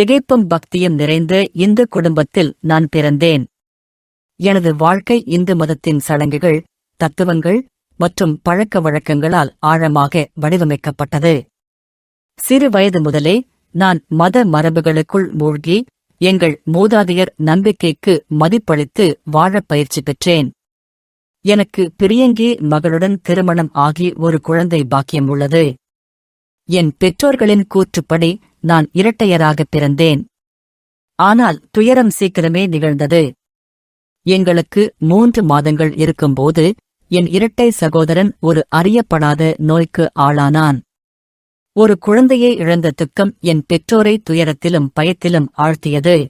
திகைப்பும் பக்தியும் நிறைந்த இந்து குடும்பத்தில் நான் பிறந்தேன். எனது வாழ்க்கை இந்து மதத்தின் சடங்குகள் தத்துவங்கள் மற்றும் பழக்க வழக்கங்களால் ஆழமாக வடிவமைக்கப்பட்டது. சிறு வயது முதலே நான் மத மரபுகளுக்குள் மூழ்கி எங்கள் மூதாதையர் நம்பிக்கைக்கு மதிப்பளித்து வாழப் பயிற்சி பெற்றேன். எனக்கு பிரியங்கி மகளுடன் திருமணம் ஆகி ஒரு குழந்தை பாக்கியம் உள்ளது. என் பெற்றோர்களின் கூற்றுப்படி நான் இரட்டையராகப் பிறந்தேன். ஆனால் துயரம் சீக்கிரமே நிகழ்ந்தது. எங்களுக்கு மூன்று மாதங்கள் இருக்கும்போது என் இரட்டை சகோதரன் ஒரு அறியப்படாத நோய்க்கு ஆளானான். ஒரு குழந்தையை இழந்த துக்கம் என் பெற்றோரை துயரத்திலும் பயத்திலும் ஆழ்த்தியது.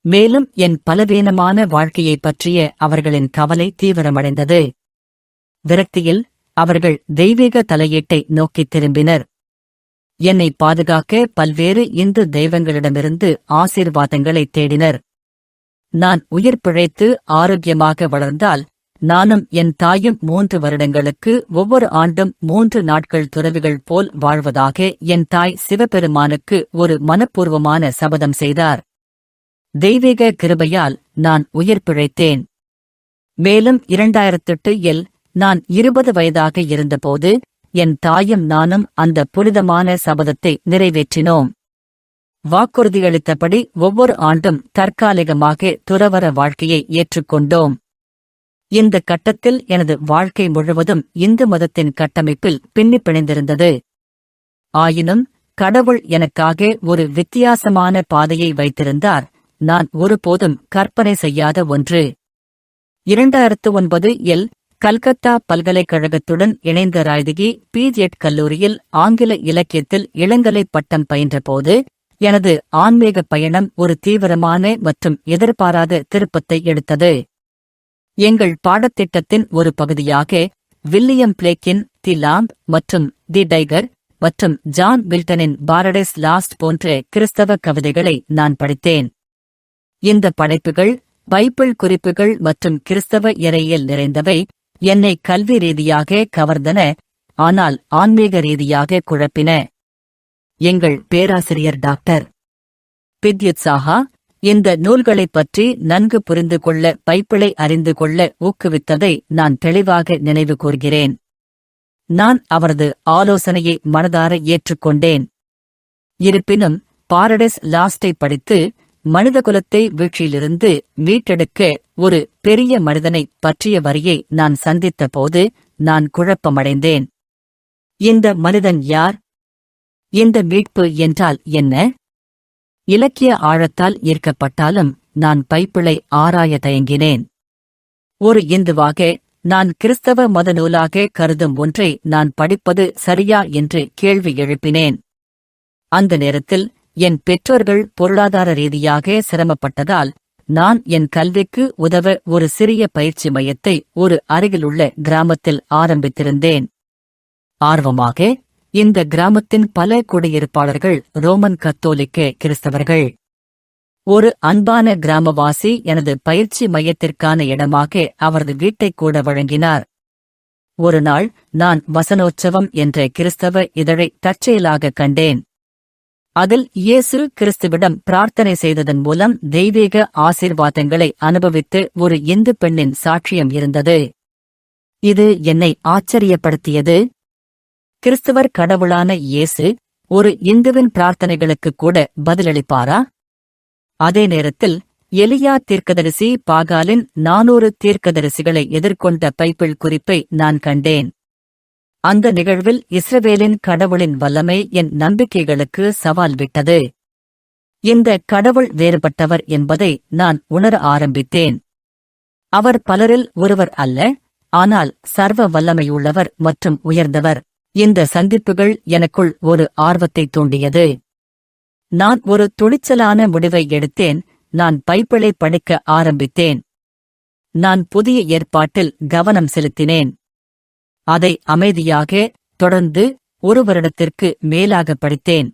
மேலும் என் பலவீனமான வாழ்க்கையைப் பற்றிய அவர்களின் கவலை தீவிரமடைந்தது. விரக்தியில் அவர்கள் தெய்வீக தலையீட்டை நோக்கித் திரும்பினர். என்னை பாதுகாக்க பல்வேறு இந்து தெய்வங்களிடமிருந்து ஆசீர்வாதங்களைத் தேடினர். நான் உயிர் பிழைத்து ஆரோக்கியமாக வளர்ந்தால் நானும் என் தாயும் மூன்று வருடங்களுக்கு ஒவ்வொரு ஆண்டும் மூன்று நாட்கள் துறவிகள் போல் வாழ்வதாக என் தாய் சிவபெருமானுக்கு ஒரு மனப்பூர்வமான சபதம் செய்தார். தெய்வீக கிருபையால் நான் உயிர் பிழைத்தேன். மேலும் இரண்டாயிரத்தெட்டு இல் நான் இருபது வயதாக இருந்தபோது என் தாயும் நானும் அந்த புனிதமான சபதத்தை நிறைவேற்றினோம். வாக்குறுதியளித்தபடி ஒவ்வொரு ஆண்டும் தற்காலிகமாக துறவர வாழ்க்கையை ஏற்றுக்கொண்டோம். இந்த கட்டத்தில் எனது வாழ்க்கை முழுவதும் இந்து மதத்தின் கட்டமைப்பில் பின்னி பிணைந்திருந்தது ஆயினும் கடவுள் எனக்காக ஒரு வித்தியாசமான பாதையை வைத்திருந்தார். நான் ஒருபோதும் கற்பனை செய்யாத ஒன்று. இரண்டாயிரத்து ஒன்பது எல் கல்கத்தா பல்கலைக்கழகத்துடன் இணைந்த ராய்திகி பிஜெட் கல்லூரியில் ஆங்கில இலக்கியத்தில் இளங்கலை பட்டம் பயின்றபோது எனது ஆன்மீக பயணம் ஒரு தீவிரமான மற்றும் எதிர்பாராத திருப்பத்தை எடுத்தது. எங்கள் பாடத்திட்டத்தின் ஒரு பகுதியாக வில்லியம் பிளேக்கின் தி லாம்ப் மற்றும் தி டைகர் மற்றும் ஜான் மில்டனின் பாரடைஸ் லாஸ்ட் போன்ற கிறிஸ்தவ கவிதைகளை நான் படித்தேன். இந்த படைப்புகள் பைபிள் குறிப்புகள் மற்றும் கிறிஸ்தவ இறையில் நிறைந்தவை என்னை கல்வி ரீதியாக கவர்ந்தன ஆனால் ஆன்மீக ரீதியாக குழப்பின. எங்கள் பேராசிரியர் டாக்டர் பித்யுத் சாஹா இந்த நூல்களைப் பற்றி நன்கு புரிந்து கொள்ள பைப்பிளை அறிந்து கொள்ள ஊக்குவித்ததை நான் தெளிவாக நினைவு கூர்கிறேன். நான் அவரது ஆலோசனையை மனதார ஏற்றுக்கொண்டேன். இருப்பினும் பாரடைஸ் லாஸ்டை படித்து மனித குலத்தை வீழ்ச்சியிலிருந்து மீட்டெடுக்க ஒரு பெரிய மனிதனை பற்றிய வரியை நான் சந்தித்த போது நான் குழப்பமடைந்தேன். இந்த மனிதன் யார்? இந்த மீட்பு என்றால் என்ன? இலக்கிய ஆழத்தால் ஈர்க்கப்பட்டாலும் நான் பைப்பிளை ஆராய தயங்கினேன். ஒரு இந்துவாக நான் கிறிஸ்தவ மத நூலாக கருதும் ஒன்றை நான் படிப்பது சரியா என்று கேள்வி எழுப்பினேன். அந்த நேரத்தில் என் பெற்றோர்கள் பொருளாதார ரீதியாக சிரமப்பட்டதால் நான் என் கல்விக்கு உதவ ஒரு சிறிய பயிற்சி மையத்தை ஒரு அருகிலுள்ள கிராமத்தில் ஆரம்பித்திருந்தேன். ஆர்வமாக இந்த கிராமத்தின் பல குடியிருப்பாளர்கள் ரோமன் கத்தோலிக்க கிறிஸ்தவர்கள். ஒரு அன்பான கிராமவாசி எனது பயிற்சி மையத்திற்கான இடமாக அவரது வீட்டை கூட வழங்கினார். ஒரு நாள் நான் வசனோற்சவம் என்ற கிறிஸ்தவ இதழை தற்செயலாக கண்டேன். அதில் இயேசு கிறிஸ்துவிடம் பிரார்த்தனை செய்ததன் மூலம் தெய்வீக ஆசீர்வாதங்களை அனுபவித்து ஒரு இந்து பெண்ணின் சாட்சியம் இருந்தது. இது என்னை ஆச்சரியப்படுத்தியது. கிறிஸ்துவர் கடவுளான இயேசு ஒரு இந்துவின் பிரார்த்தனைகளுக்கு கூட பதிலளிப்பாரா? அதே நேரத்தில் எலியா தீர்க்கதரிசி பாகாலின் நானூறு தீர்க்கதரிசிகளை எதிர்கொண்ட பைப்பிள் குறிப்பை நான் கண்டேன். அந்த நிகழ்வில் இஸ்ரவேலின் கடவுளின் வல்லமை என் நம்பிக்கைகளுக்கு சவால் விட்டது. இந்த கடவுள் வேறுபட்டவர் என்பதை நான் உணர ஆரம்பித்தேன். அவர் பலரில் ஒருவர் அல்ல ஆனால் சர்வ வல்லமையுள்ளவர் மற்றும் உயர்ந்தவர். இந்த சந்திப்புகள் எனக்குள் ஒரு ஆர்வத்தை தூண்டியது. நான் ஒரு துணிச்சலான முடிவை எடுத்தேன் நான் பைப்பிளை படிக்க ஆரம்பித்தேன். நான் புதிய ஏற்பாட்டில் கவனம் செலுத்தினேன். அதை அமைதியாக தொடர்ந்து ஒரு வருடத்திற்கு மேலாக படித்தேன்.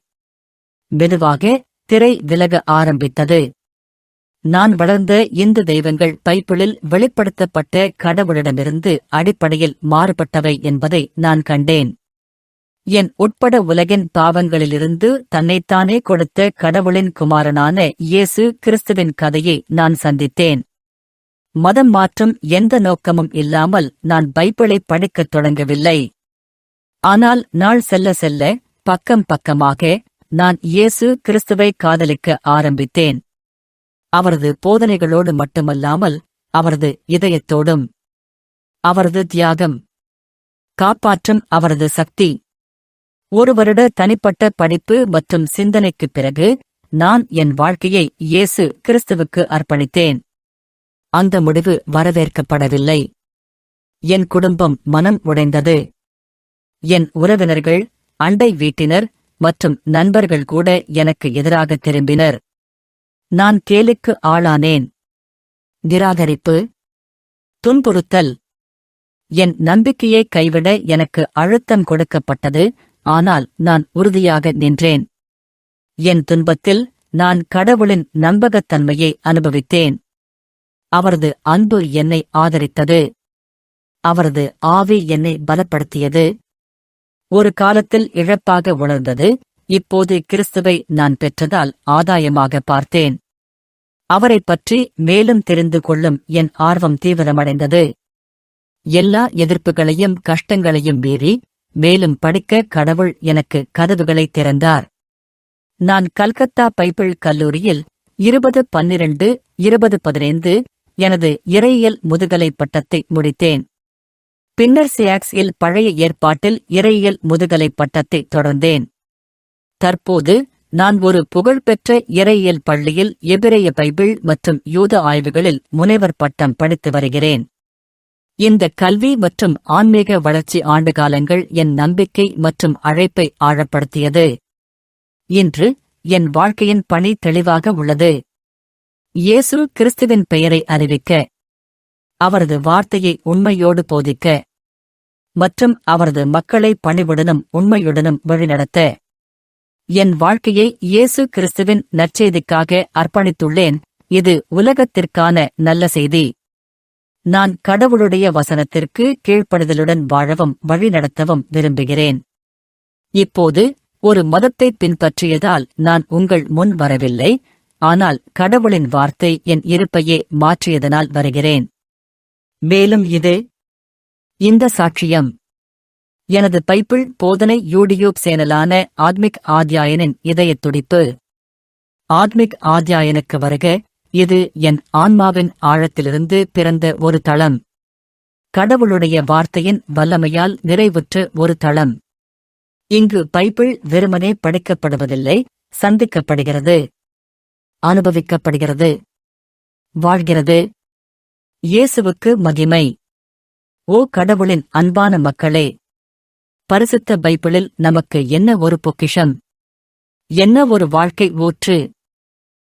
மெதுவாக திரை விலக ஆரம்பித்தது. நான் வளர்ந்த இந்து தெய்வங்கள் பைப்பிளில் வெளிப்படுத்தப்பட்ட கடவுளிடமிருந்து அடிப்படையில் மாறுபட்டவை என்பதை நான் கண்டேன். என் உட்பட உலகின் பாவங்களிலிருந்து தன்னைத்தானே கொடுத்த கடவுளின் குமாரனான இயேசு கிறிஸ்துவின் கதையை நான் சந்தித்தேன். மதம் மாற்றும் எந்த நோக்கமும் இல்லாமல் நான் பைபிளை படிக்கத் தொடங்கவில்லை. ஆனால் நாள் செல்ல செல்ல பக்கம் பக்கமாக நான் இயேசு கிறிஸ்துவை காதலிக்க ஆரம்பித்தேன். அவரது போதனைகளோடு மட்டுமல்லாமல் அவரது இதயத்தோடும். அவரது தியாகம். காப்பாற்றும் அவரது சக்தி. ஒரு வருட தனிப்பட்ட படிப்பு மற்றும் சிந்தனைக்குப் பிறகு நான் என் வாழ்க்கையை இயேசு கிறிஸ்துவுக்கு அர்ப்பணித்தேன். அந்த முடிவு வரவேற்கப்படவில்லை. என் குடும்பம் மனம் உடைந்தது. என் உறவினர்கள் அண்டை வீட்டினர் மற்றும் நண்பர்கள் கூட எனக்கு எதிராக திரும்பினர். நான் கேலுக்கு ஆளானேன். நிராகரிப்பு. துன்புறுத்தல். என் நம்பிக்கையை கைவிட எனக்கு அழுத்தம் கொடுக்கப்பட்டது ஆனால் நான் உறுதியாக நின்றேன். என் துன்பத்தில் நான் கடவுளின் நம்பகத்தன்மையை அனுபவித்தேன். அவரது அன்பு என்னை ஆதரித்தது. அவரது ஆவி என்னை பலப்படுத்தியது. ஒரு காலத்தில் இழப்பாக உணர்ந்தது. இப்போது கிறிஸ்துவை நான் பெற்றதால் ஆதாயமாக பார்த்தேன். அவரைப் பற்றி மேலும் தெரிந்து கொள்ளும் என் ஆர்வம் தீவிரமடைந்தது. எல்லா எதிர்ப்புகளையும் கஷ்டங்களையும் மீறி மேலும் படிக்க கடவுள் எனக்கு கதவுகளை திறந்தார். நான் கல்கத்தா பைபிள் கல்லூரியில் இருபது பன்னிரண்டு இருபது பதினைந்து எனது இறையியல் முதுகலை பட்டத்தை முடித்தேன். பின்னர் சியாக்ஸில் பழைய ஏற்பாட்டில் இறையியல் முதுகலை பட்டத்தை தொடர்ந்தேன். தற்போது நான் ஒரு புகழ்பெற்ற இறையியல் பள்ளியில் எபிரேய பைபிள் மற்றும் யூத ஆய்வுகளில் முனைவர் பட்டம் படித்து வருகிறேன். இந்த கல்வி மற்றும் ஆன்மீக வளர்ச்சி ஆண்டுகாலங்கள் என் நம்பிக்கை மற்றும் அழைப்பை ஆழப்படுத்தியது. இன்று என் வாழ்க்கையின் பணி தெளிவாக உள்ளது. இயேசு கிறிஸ்துவின் பெயரை அறிவிக்க அவரது வார்த்தையை உண்மையோடு போதிக்க மற்றும் அவரது மக்களை பணிவுடனும் உண்மையுடனும் வழிநடத்த என் வாழ்க்கையை இயேசு கிறிஸ்துவின் நற்செய்திக்காக அர்ப்பணித்துள்ளேன். இது உலகத்திற்கான நல்ல செய்தி. நான் கடவுளுடைய வசனத்திற்கு கீழ்ப்படுதலுடன் வாழவும் வழிநடத்தவும் விரும்புகிறேன். இப்போது ஒரு மதத்தை பின்பற்றியதால் நான் உங்கள் முன் வரவில்லை. ஆனால் கடவுளின் வார்த்தை என் இருப்பையே மாற்றியதனால் வருகிறேன். மேலும் இது இந்த சாட்சியம் எனது பைப்பிள் போதனை யூடியூப் சேனலான ஆத்மிக் ஆத்யாயனின் இதயத் துடிப்பு. ஆத்மிக் ஆத்யாயனுக்கு வருக இது என் ஆன்மாவின் ஆழத்திலிருந்து பிறந்த ஒரு தளம். கடவுளுடைய வார்த்தையின் வல்லமையால் நிறைவுற்ற ஒரு தளம். இங்கு பைபிள் வெறுமனே படைக்கப்படுவதில்லை சந்திக்கப்படுகிறது. அனுபவிக்கப்படுகிறது. வாழ்கிறது. இயேசுவுக்கு மகிமை. ஓ கடவுளின் அன்பான மக்களே பரிசுத்த பைபிளில் நமக்கு என்ன ஒரு பொக்கிஷம்? என்ன ஒரு வாழ்க்கை ஊற்று?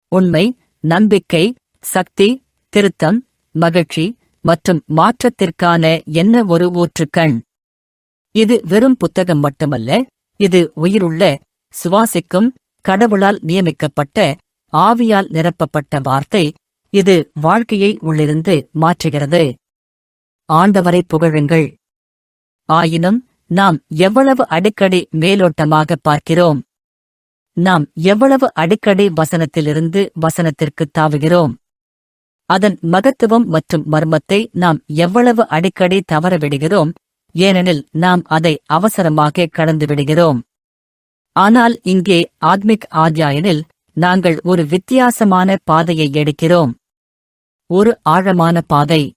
உண்மை நம்பிக்கை சக்தி திருத்தம் மகிழ்ச்சி மற்றும் மாற்றத்திற்கான என்ன ஒரு ஊற்றுக்கண்? இது வெறும் புத்தகம் மட்டுமல்ல இது உயிருள்ள சுவாசிக்கும் கடவுளால் நியமிக்கப்பட்ட ஆவியால் நிரப்பப்பட்ட வார்த்தை இது வாழ்க்கையை உள்ளிருந்து மாற்றுகிறது. ஆண்டவரை புகழுங்கள். ஆயினும் நாம் எவ்வளவு அடிக்கடி மேலோட்டமாக பார்க்கிறோம். நாம் எவ்வளவு அடிக்கடி வசனத்திலிருந்து வசனத்திற்கு தாவுகிறோம். அதன் மகத்துவம் மற்றும் மர்மத்தை நாம் எவ்வளவு அடிக்கடி தவறவிடுகிறோம். ஏனெனில் நாம் அதை அவசரமாக கடந்து விடுகிறோம் ஆனால் இங்கே ஆத்மிக் ஆத்யாயனில் நாங்கள் ஒரு வித்தியாசமான பாதையை எடுக்கிறோம். ஒரு ஆழமான பாதை.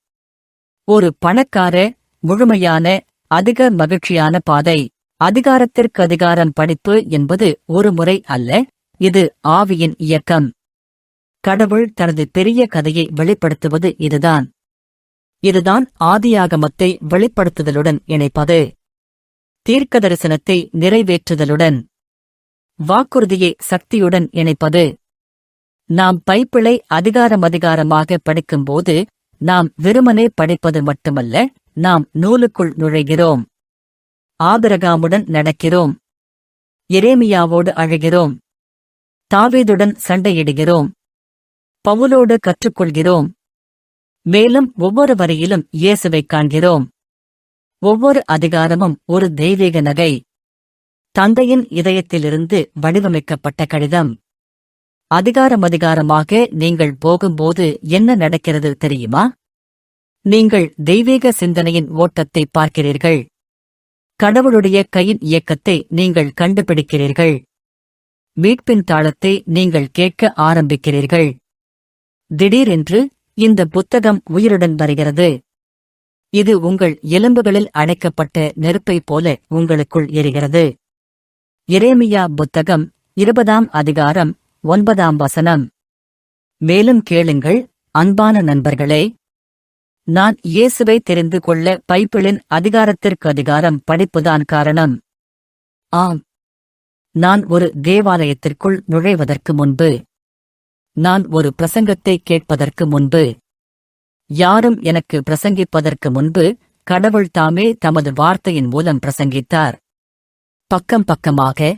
ஒரு பணக்கார முழுமையான அதிக மகிழ்ச்சியான பாதை. அதிகாரத்திற்கு அதிகாரம் படிப்பு என்பது ஒரு முறை அல்ல இது ஆவியின் இயக்கம். கடவுள் தனது பெரிய கதையை வெளிப்படுத்துவது இதுதான். இதுதான் ஆதியாகமத்தை வெளிப்படுத்துதலுடன் இணைப்பது. தீர்க்க தரிசனத்தை நிறைவேற்றுதலுடன். வாக்குறுதியை சக்தியுடன் இணைப்பது. நாம் பைப்பிளை அதிகாரம் அதிகாரமாக படிக்கும்போது நாம் வெறுமனே படிப்பது மட்டுமல்ல நாம் நூலுக்குள் நுழைகிறோம். ஆபிரகாமுடன் நடக்கிறோம். எரேமியாவோடு அழுகிறோம். தாவீதுடன் சண்டையிடுகிறோம். பவுலோடு கற்றுக்கொள்கிறோம். மேலும் ஒவ்வொரு வரியிலும் இயேசுவைக் காண்கிறோம். ஒவ்வொரு அதிகாரமும் ஒரு தெய்வீக நகை. தந்தையின் இதயத்திலிருந்து வடிவமைக்கப்பட்ட கடிதம். அதிகாரம் அதிகாரமாக நீங்கள் போகும்போது என்ன நடக்கிறது தெரியுமா? நீங்கள் தெய்வீக சிந்தனையின் ஓட்டத்தை பார்க்கிறீர்கள். கடவுளுடைய கையின் இயக்கத்தை நீங்கள் கண்டுபிடிக்கிறீர்கள். மீட்பின் தாளத்தை நீங்கள் கேட்க ஆரம்பிக்கிறீர்கள். திடீரென்று இந்த புத்தகம் உயிருடன் வருகிறது. இது உங்கள் எலும்புகளில் அடைக்கப்பட்ட நெருப்பைப் போல உங்களுக்குள் எரிகிறது. எரேமியா புத்தகம் இருபதாம் அதிகாரம் ஒன்பதாம் வசனம். மேலும் கேளுங்கள் அன்பான நண்பர்களே நான் இயேசுவை தெரிந்து கொள்ள பைபிளின் அதிகாரத்திற்கு அதிகாரம் படிப்புதான் காரணம். ஆம் நான் ஒரு தேவாலயத்திற்குள் நுழைவதற்கு முன்பு நான் ஒரு பிரசங்கத்தை கேட்பதற்கு முன்பு யாரும் எனக்கு பிரசங்கிப்பதற்கு முன்பு கடவுள் தாமே தமது வார்த்தையின் மூலம் பிரசங்கித்தார். பக்கம் பக்கமாக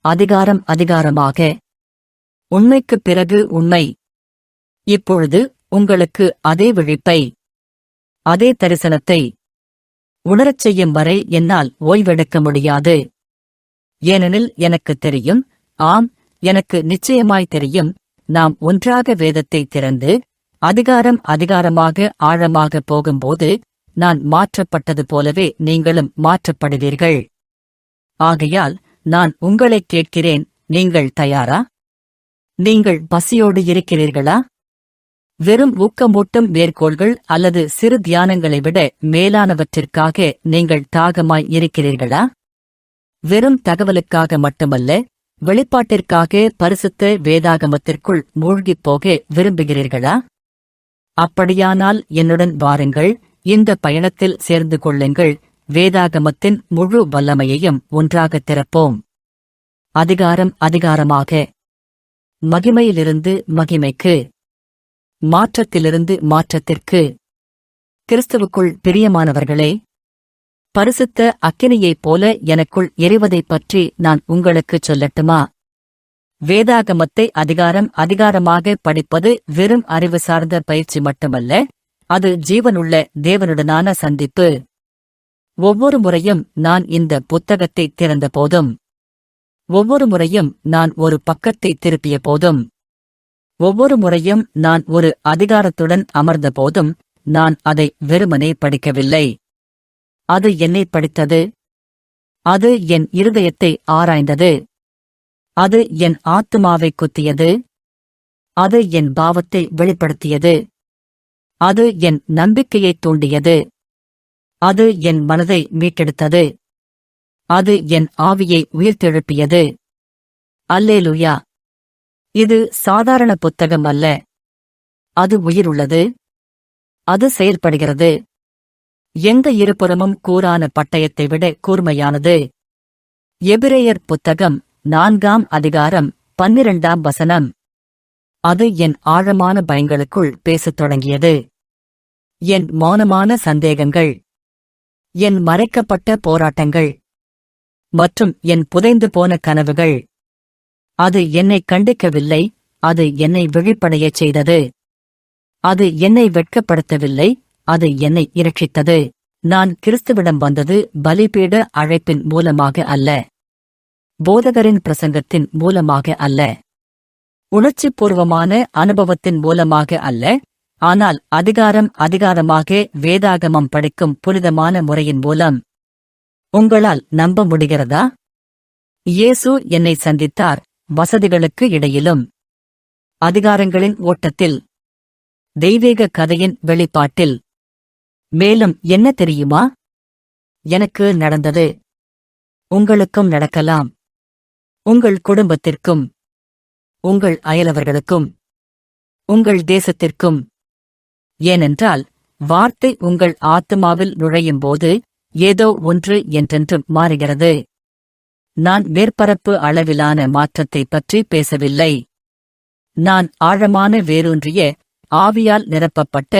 அதிகாரம் அதிகாரமாக உண்மைக்குப் பிறகு உண்மை. இப்பொழுது உங்களுக்கு அதே விழிப்பை அதே தரிசனத்தை உணரச் செய்யும் வரை என்னால் ஓய்வெடுக்க முடியாது. ஏனெனில் எனக்கு தெரியும் ஆம் எனக்கு நிச்சயமாய் தெரியும் நாம் ஒன்றாக வேதத்தை திறந்து அதிகாரம் அதிகாரமாக ஆழமாக போகும்போது நான் மாற்றப்பட்டது போலவே நீங்களும் மாற்றப்படுவீர்கள். ஆகையால் நான் உங்களைக் கேட்கிறேன் நீங்கள் தயாரா? நீங்கள் பசியோடு இருக்கிறீர்களா? வெறும் ஊக்கமூட்டும் மேற்கோள்கள் அல்லது சிறு தியானங்களை விட மேலானவற்றிற்காக நீங்கள் தாகமாய் இருக்கிறீர்களா? வெறும் தகவலுக்காக மட்டுமல்ல வெளிப்பாட்டிற்காக பரிசுத்த வேதாகமத்திற்குள் மூழ்கிப் போக விரும்புகிறீர்களா? அப்படியானால் என்னுடன் வாருங்கள் இந்த பயணத்தில் சேர்ந்து கொள்ளுங்கள் வேதாகமத்தின் முழு வல்லமையையும் ஒன்றாகத் திறப்போம். அதிகாரம் அதிகாரமாக மகிமையிலிருந்து மகிமைக்கு மாற்றத்திலிருந்து மாற்றத்திற்கு. கிறிஸ்துவுக்குள் பிரியமானவர்களே பரிசுத்த அக்கினியைப் போல எனக்குள் எரிவதைப் பற்றி நான் உங்களுக்குச் சொல்லட்டுமா? வேதாகமத்தை அதிகாரம் அதிகாரமாக படிப்பது வெறும் அறிவு சார்ந்த பயிற்சி மட்டுமல்ல அது ஜீவனுள்ள தேவனுடனான சந்திப்பு. ஒவ்வொரு முறையும் நான் இந்த புத்தகத்தை திறந்த போதும். ஒவ்வொரு முறையும் நான் ஒரு பக்கத்தை திருப்பிய போதும். ஒவ்வொரு முறையும் நான் ஒரு அதிகாரத்துடன் அமர்ந்த போதும் நான் அதை வெறுமனே படிக்கவில்லை. அது என்னை படித்தது? அது என் இருதயத்தை ஆராய்ந்தது. அது என் ஆத்துமாவை குத்தியது. அது என் பாவத்தை வெளிப்படுத்தியது. அது என் நம்பிக்கையைத் தூண்டியது. அது என் மனதை மீட்டெடுத்தது. அது என் ஆவியை உயிர்த்தெழுப்பியது. அல்லேலுயா. இது சாதாரண புத்தகம் அல்ல. அது உயிருள்ளது. அது செயல்படுகிறது. எந்த இருபுறமும் கூறான பட்டயத்தை விட கூர்மையானது. எபிரேயர் புத்தகம் நான்காம் அதிகாரம் பன்னிரண்டாம் வசனம். அது என் ஆழமான பயங்களுக்குள் பேசத் தொடங்கியது. என் மௌனமான சந்தேகங்கள் என் மறைக்கப்பட்ட போராட்டங்கள் மற்றும் என் புதைந்து போன கனவுகள். அது என்னை கண்டிக்கவில்லை அது என்னை விழிப்படையச் செய்தது. அது என்னை வெட்கப்படுத்தவில்லை அது என்னை இரட்சித்தது. நான் கிறிஸ்துவிடம் வந்தது பலிபீட அழைப்பின் மூலமாக அல்ல. போதகரின் பிரசங்கத்தின் மூலமாக அல்ல. உணர்ச்சிபூர்வமான அனுபவத்தின் மூலமாக அல்ல. ஆனால் அதிகாரம் அதிகாரமாக வேதாகமம் படிக்கும் புனிதமான முறையின் மூலம். உங்களால் நம்ப முடிகிறதா? இயேசு என்னை சந்தித்தார் வசதிகளுக்கு இடையிலும். அதிகாரங்களின் ஓட்டத்தில். தெய்வீக கதையின் வெளிப்பாட்டில். மேலும் என்ன தெரியுமா? எனக்கு நடந்தது. உங்களுக்கும் நடக்கலாம். உங்கள் குடும்பத்திற்கும். உங்கள் அயலவர்களுக்கும். உங்கள் தேசத்திற்கும். ஏனென்றால் வார்த்தை உங்கள் ஆத்மாவில் நுழையும் போது ஏதோ ஒன்று என்றென்றும் மாறுகிறது. நான் மேற்பரப்பு அளவிலான மாற்றத்தைப் பற்றி பேசவில்லை. நான் ஆழமான வேரூன்றிய ஆவியால் நிரப்பப்பட்ட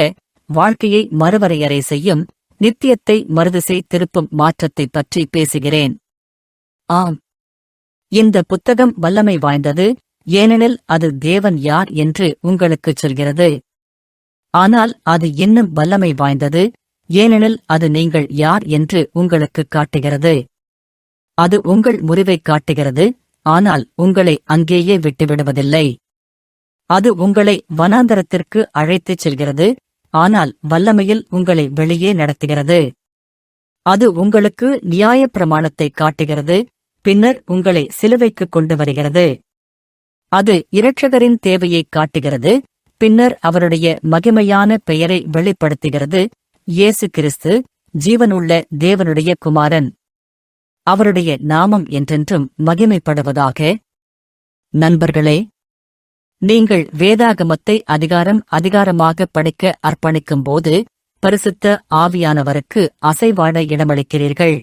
வாழ்க்கையை மறுவரையறை செய்யும் நித்தியத்தை மறுதிசை திருப்பும் மாற்றத்தைப் பற்றி பேசுகிறேன். ஆம். இந்த புத்தகம் வல்லமை வாய்ந்தது ஏனெனில் அது தேவன் யார் என்று உங்களுக்குச் சொல்கிறது. ஆனால் அது இன்னும் வல்லமை வாய்ந்தது ஏனெனில் அது நீங்கள் யார் என்று உங்களுக்குக் காட்டுகிறது. அது உங்கள் முறிவைக் காட்டுகிறது ஆனால் உங்களை அங்கேயே விட்டுவிடுவதில்லை. அது உங்களை வனாந்தரத்திற்கு அழைத்துச் செல்கிறது ஆனால் வல்லமையில் உங்களை வெளியே நடத்துகிறது. அது உங்களுக்கு நியாயப் பிரமாணத்தை காட்டுகிறது பின்னர் உங்களை சிலுவைக்கு கொண்டு வருகிறது. அது இரட்சகரின் தேவையைக் காட்டுகிறது பின்னர் அவருடைய மகிமையான பெயரை வெளிப்படுத்துகிறது. இயேசு கிறிஸ்து ஜீவனுள்ள தேவனுடைய குமாரன். அவருடைய நாமம் என்றென்றும் மகிமைப்படுவதாக. நண்பர்களே நீங்கள் வேதாகமத்தை அதிகாரம் அதிகாரமாக படிக்க அர்ப்பணிக்கும் போது பரிசுத்த ஆவியானவருக்கு அசைவாட இடமளிக்கிறீர்கள்.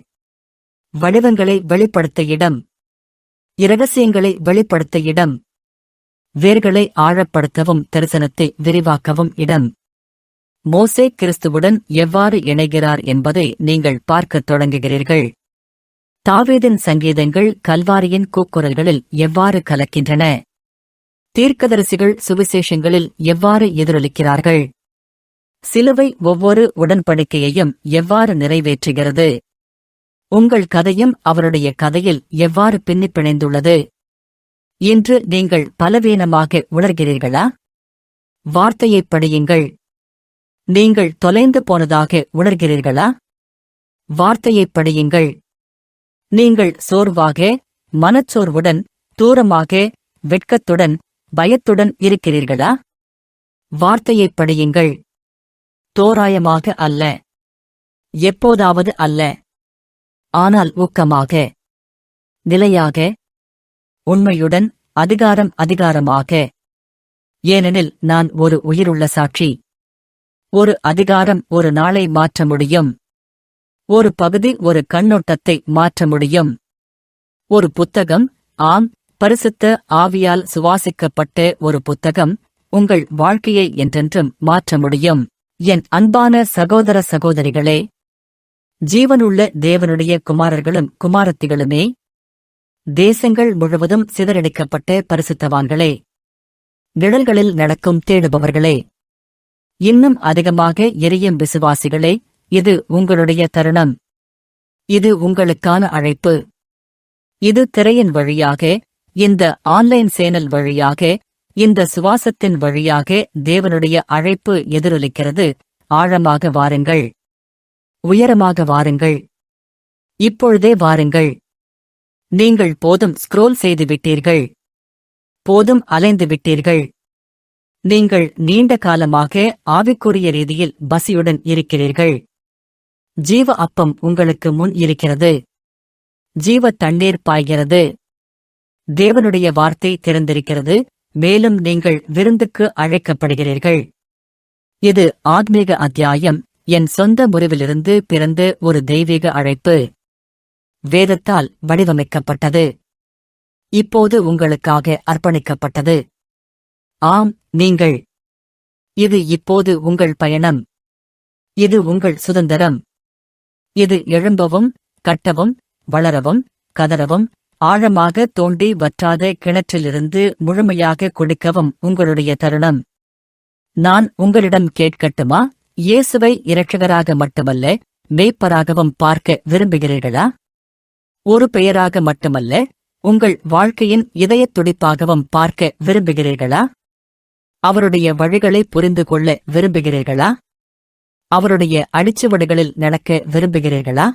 வடிவங்களை வெளிப்படுத்த இடம் இரகசியங்களை வெளிப்படுத்த இடம் வேர்களை ஆழப்படுத்தவும் தரிசனத்தை விரிவாக்கவும் இடம். மோசே கிறிஸ்துவுடன் எவ்வாறு இணைகிறார் என்பதை நீங்கள் பார்க்கத் தொடங்குகிறீர்கள். தாவீதின் சங்கீதங்கள் கல்வாரியின் கூக்குரல்களில் எவ்வாறு கலக்கின்றன? தீர்க்கதரிசிகள் சுவிசேஷங்களில் எவ்வாறு எதிரொலிக்கிறார்கள்? சிலுவை ஒவ்வொரு உடன்படிக்கையையும் எவ்வாறு நிறைவேற்றுகிறது? உங்கள் கதையும் அவருடைய கதையில் எவ்வாறு பின்னிப் பிணைந்துள்ளது இன்று நீங்கள் பலவீனமாக உணர்கிறீர்களா? வார்த்தையைப் படியுங்கள். நீங்கள் தொலைந்து போனதாக உணர்கிறீர்களா? வார்த்தையைப் படியுங்கள். நீங்கள் சோர்வாக மனச்சோர்வுடன் தூரமாக வெட்கத்துடன் பயத்துடன் இருக்கிறீர்களா? வார்த்தையைப் படியுங்கள். தோராயமாக அல்ல. எப்போதாவது அல்ல. ஆனால் ஊக்கமாக. நிலையாக உண்மையுடன் அதிகாரம் அதிகாரமாக. ஏனெனில் நான் ஒரு உயிருள்ள சாட்சி. ஒரு அதிகாரம் ஒரு நாளை மாற்ற முடியும். ஒரு பகுதி ஒரு கண்ணோட்டத்தை மாற்ற முடியும். ஒரு புத்தகம் ஆம் பரிசுத்த ஆவியால் சுவாசிக்கப்பட்ட ஒரு புத்தகம் உங்கள் வாழ்க்கையை என்றென்றும் மாற்ற முடியும். என் அன்பான சகோதர சகோதரிகளே ஜீவனுள்ள தேவனுடைய குமாரர்களும் குமாரத்திகளுமே தேசங்கள் முழுவதும் சிதறடிக்கப்பட்ட பரிசுத்தவான்களே. நிழல்களில் நடக்கும் தேடுபவர்களே. இன்னும் அதிகமாக எரியும் விசுவாசிகளே இது உங்களுடைய தருணம். இது உங்களுக்கான அழைப்பு. இது திரையின் வழியாக இந்த ஆன்லைன் சேனல் வழியாக இந்த சுவாசத்தின் வழியாக தேவனுடைய அழைப்பு எதிரொலிக்கிறது. ஆழமாக வாருங்கள். உயரமாக வாருங்கள். இப்பொழுதே வாருங்கள். நீங்கள் போதும் ஸ்க்ரோல் செய்து விட்டீர்கள் போதும் அலைந்து விட்டீர்கள் நீங்கள் நீண்ட காலமாக ஆவிக்குரிய ரீதியில் பசியுடன் இருக்கிறீர்கள். ஜீவ அப்பம் உங்களுக்கு முன் இருக்கிறது. ஜீவ தண்ணீர் பாய்கிறது. தேவனுடைய வார்த்தை திறந்திருக்கிறது. மேலும் நீங்கள் விருந்துக்கு அழைக்கப்படுகிறீர்கள். இது ஆத்மீக அத்தியாயம். என் சொந்த முறிவிலிருந்து பிறந்த ஒரு தெய்வீக அழைப்பு. வேதத்தால் வடிவமைக்கப்பட்டது. இப்போது உங்களுக்காக அர்ப்பணிக்கப்பட்டது. ஆம் நீங்கள். இது இப்போது உங்கள் பயணம். இது உங்கள் சுதந்திரம். இது எழும்பவும் கட்டவும் வளரவும் கதறவும் ஆழமாக தோண்டி வற்றாத கிணற்றிலிருந்து முழுமையாக குடிக்கவும் உங்களுடைய தருணம். நான் உங்களிடம் கேட்கட்டுமா? இயேசுவை இரட்சகராக மட்டுமல்ல மேய்ப்பராகவும் பார்க்க விரும்புகிறீர்களா? ஒரு பெயராக மட்டுமல்ல உங்கள் வாழ்க்கையின் இதயத் துடிப்பாகவும் பார்க்க விரும்புகிறீர்களா? அவருடைய வழிகளை புரிந்து கொள்ள விரும்புகிறீர்களா? அவருடைய அடிச்சுவடுகளில் நடக்க விரும்புகிறீர்களா?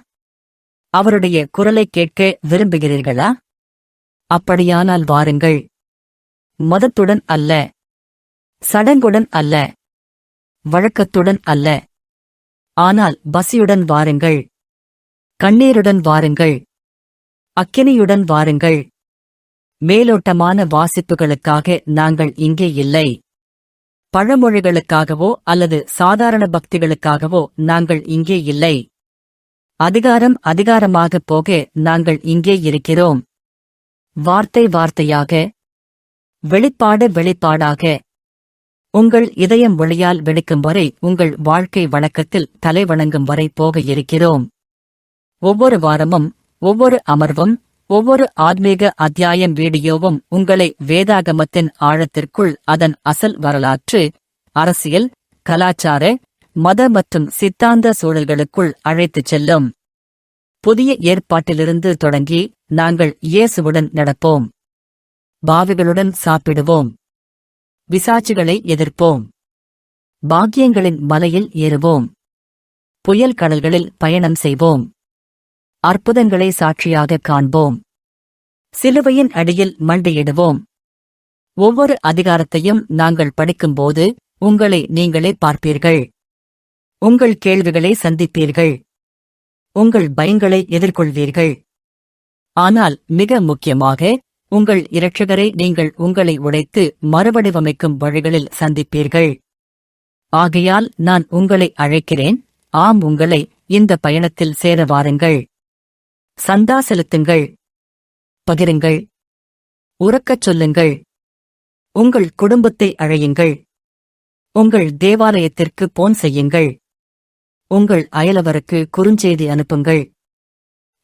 அவருடைய குரலை கேட்க விரும்புகிறீர்களா? அப்படியானால் வாருங்கள். மதத்துடன் அல்ல. சடங்குடன் அல்ல. வழக்கத்துடன் அல்ல. ஆனால் பசியுடன் வாருங்கள். கண்ணீருடன் வாருங்கள். அக்கினியுடன் வாருங்கள். மேலோட்டமான வாசிப்புகளுக்காக நாங்கள் இங்கே இல்லை. பழமொழிகளுக்காகவோ அல்லது சாதாரண பக்திகளுக்காகவோ நாங்கள் இங்கே இல்லை. அதிகாரம் அதிகாரமாகப் போக நாங்கள் இங்கே இருக்கிறோம். வார்த்தை வார்த்தையாக வெளிப்பாடு வெளிப்பாடாக உங்கள் இதயம் ஒளியால் வெடிக்கும் வரை உங்கள் வாழ்க்கை வணக்கத்தில் தலை வணங்கும் வரை போக இருக்கிறோம். ஒவ்வொரு வாரமும் ஒவ்வொரு அமர்வும் ஒவ்வொரு ஆத்மீக அத்தியாயம் வீடியோவும் உங்களை வேதாகமத்தின் ஆழத்திற்குள் அதன் அசல் வரலாற்று அரசியல் கலாச்சார மத மற்றும் சித்தாந்த சூழல்களுக்குள் அழைத்துச் செல்லும். புதிய ஏற்பாட்டிலிருந்து தொடங்கி நாங்கள் இயேசுவுடன் நடப்போம். பாவிகளுடன் சாப்பிடுவோம். விசாட்சிகளை எதிர்ப்போம். பாக்கியங்களின் மலையில் ஏறுவோம். புயல் கடல்களில் பயணம் செய்வோம். அற்புதங்களை சாட்சியாக காண்போம். சிலுவையின் அடியில் மண்டியிடுவோம். ஒவ்வொரு அதிகாரத்தையும் நாங்கள் படிக்கும்போது உங்களை நீங்களே பார்ப்பீர்கள். உங்கள் கேள்விகளை சந்திப்பீர்கள். உங்கள் பயங்களை எதிர்கொள்வீர்கள். ஆனால் மிக முக்கியமாக உங்கள் இரட்சகரை நீங்கள் உங்களை உடைத்து மறுவடிவமைக்கும் வழிகளில் சந்திப்பீர்கள். ஆகையால் நான் உங்களை அழைக்கிறேன். ஆம் உங்களை இந்த பயணத்தில் சேர வாருங்கள். சந்தா செலுத்துங்கள். பகிருங்கள். உறக்கச் சொல்லுங்கள். உங்கள் குடும்பத்தை அழையுங்கள். உங்கள் தேவாலயத்திற்கு போன் செய்யுங்கள். உங்கள் அயலவருக்கு குறுஞ்செய்தி அனுப்புங்கள்.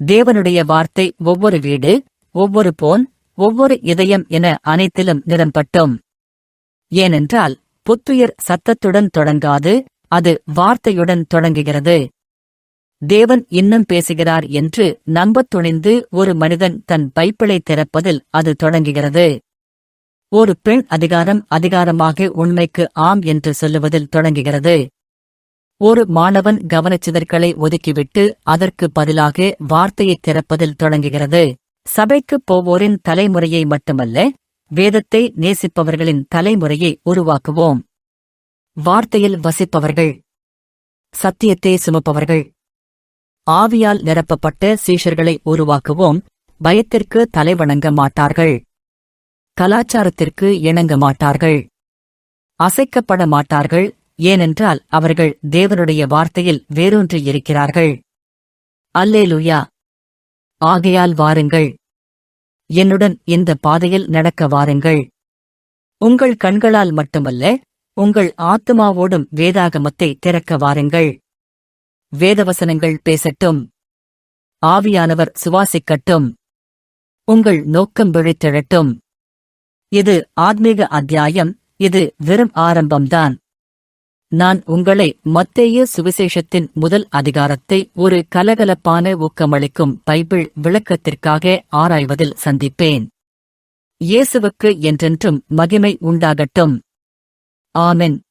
தேவனுடைய வார்த்தை ஒவ்வொரு வீடு ஒவ்வொரு போன் ஒவ்வொரு இதயம் என அனைத்திலும் நிறம்பட்டோம் ஏனென்றால் புத்துயிர் சத்தத்துடன் தொடங்காது அது வார்த்தையுடன் தொடங்குகிறது. தேவன் இன்னும் பேசுகிறார் என்று நம்பத் துணிந்து ஒரு மனிதன் தன் பைப்பிளை திறப்பதில் அது தொடங்குகிறது. ஒரு பெண் அதிகாரம் அதிகாரமாக உண்மைக்கு ஆம் என்று சொல்லுவதில் தொடங்குகிறது. ஒரு மாணவன் கவனச்சிதற்களை ஒதுக்கிவிட்டு அதற்கு பதிலாக வார்த்தையை திறப்பதில் தொடங்குகிறது. சபைக்குப் போவோரின் தலைமுறையை மட்டுமல்ல வேதத்தை நேசிப்பவர்களின் தலைமுறையை உருவாக்குவோம். வார்த்தையில் வசிப்பவர்கள் சத்தியத்தை சுமப்பவர்கள். ஆவியால் நிரப்பப்பட்ட சீஷர்களை உருவாக்குவோம் பயத்திற்கு தலைவணங்க மாட்டார்கள். கலாச்சாரத்திற்கு இணங்க மாட்டார்கள். அசைக்கப்பட மாட்டார்கள் ஏனென்றால் அவர்கள் தேவனுடைய வார்த்தையில் வேரூன்றி இருக்கிறார்கள். அல்லேலுயா. ஆகையால் வாருங்கள். என்னுடன் இந்த பாதையில் நடக்க வாருங்கள். உங்கள் கண்களால் மட்டுமல்ல உங்கள் ஆத்துமாவோடும் வேதாகமத்தை திறக்க வாருங்கள். வேதவசனங்கள் பேசட்டும். ஆவியானவர் சுவாசிக்கட்டும். உங்கள் நோக்கம் விழித்தெழட்டும் இது ஆத்மீக அத்தியாயம் இது வெறும் ஆரம்பம்தான். நான் உங்களை மத்தேய சுவிசேஷத்தின் முதல் அதிகாரத்தை ஒரு கலகலப்பான ஊக்கமளிக்கும் பைபிள் விளக்கத்திற்காக ஆராய்வதில் சந்திப்பேன். இயேசுவுக்கு என்றென்றும் மகிமை உண்டாகட்டும். ஆமென்.